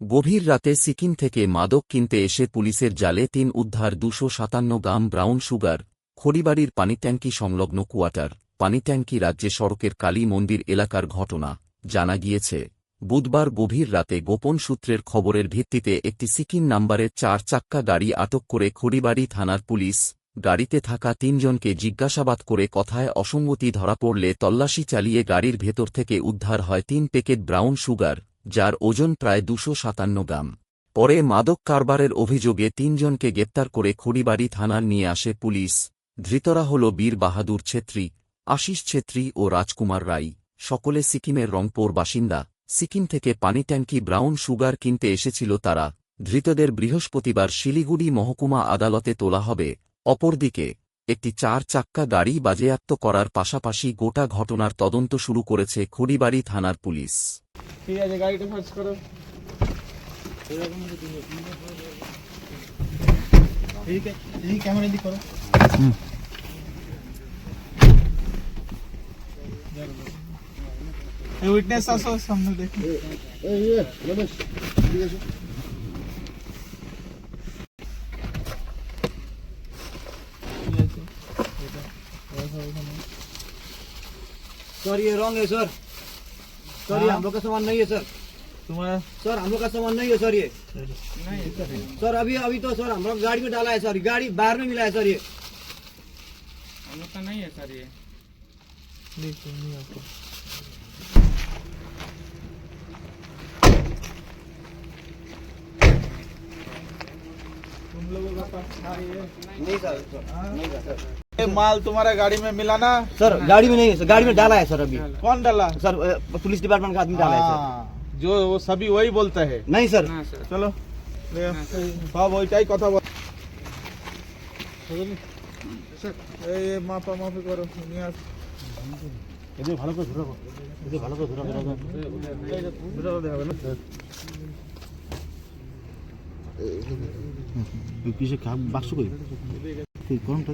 গভীর রাতে সিকিম থেকে মাদক কিনতে এসে পুলিশের জালে তিন উদ্ধার দুশো সাতান্ন গ্রাম ব্রাউন সুগার, খড়িবাড়ির পানিট্যাঙ্কি সংলগ্ন কোয়ার্টার, পানিট্যাঙ্কি রাজ্যে সড়কের কালী মন্দির এলাকার ঘটনা, জানা গিয়েছে। বুধবার গভীর রাতে গোপন সূত্রের খবরের ভিত্তিতে একটি সিকিম নাম্বারের চার চাক্কা গাড়ি আটক করে খড়িবাড়ি থানার পুলিশ, গাড়িতে থাকা তিনজনকে জিজ্ঞাসাবাদ করে কথায় অসঙ্গতি ধরা পড়লে তল্লাশি চালিয়ে গাড়ির ভেতর থেকে উদ্ধার হয় তিন প্যাকেট ব্রাউন সুগার। যার ওজন প্রায় দুশো সাতান্ন গ্রাম। পরে মাদক কারবারের অভিযোগে তিনজনকে গ্রেপ্তার করে খড়িবাড়ি থানার নিয়ে আসে পুলিশ। ধৃতরা হল বীর বাহাদুর ছেত্রী, আশিস ছেত্রী ও রাজকুমার রাই সকলে সিকিমের রংপুর বাসিন্দা। সিকিম থেকে পানিট্যাঙ্কি ব্রাউন সুগার কিনতে এসেছিল তারা। ধৃতদের বৃহস্পতিবার শিলিগুড়ি মহকুমা আদালতে তোলা হবে। অপরদিকে একটি চার চাক্কা গাড়ি বাজেয়াপ্ত করার পাশাপাশি গোটা ঘটনার তদন্ত শুরু করেছে খড়িবাড়ি থানার পুলিশ। ঠিক আছে গাড়িটা সার্চ করো। এই ক্যামেরা দিক করো। এই উইটনেস আসো সামনে দেখি। ঠিক सर ये रंग है सर सर ये हम लोग का सामान नहीं है सर सर हम लोग का सामान नहीं है सर ये. नहीं सर अभी अभी तो सर हम लोग गाड़ी में डाला है सर गाड़ी बाहर में मिला है सर ये. हम लोग का नहीं है सर ये. नहीं आपको तुम लोगों का पास था ये. नहीं सर नहीं सर ये माल तुम्हारा गाड़ी में मिला ना सर गाड़ी में नहीं है सर गाड़ी में डाला है सर अभी कौन डाला सर अ, पुलिस डिपार्टमेंट का आदमी डाला है सर हाँ, जो वो सभी वही बोलता है नहीं सर না স্যার চলো সব ওইটাই কথা বল এই মাপা মাপি করো নিয়ে আস এদের ভালো করে ধরো এদের ভালো করে ধরো বুঝাতে হবে না কিসে বাক্স কই কোনটা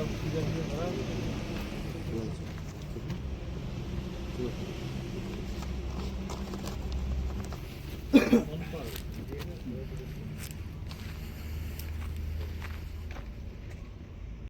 একশো দুই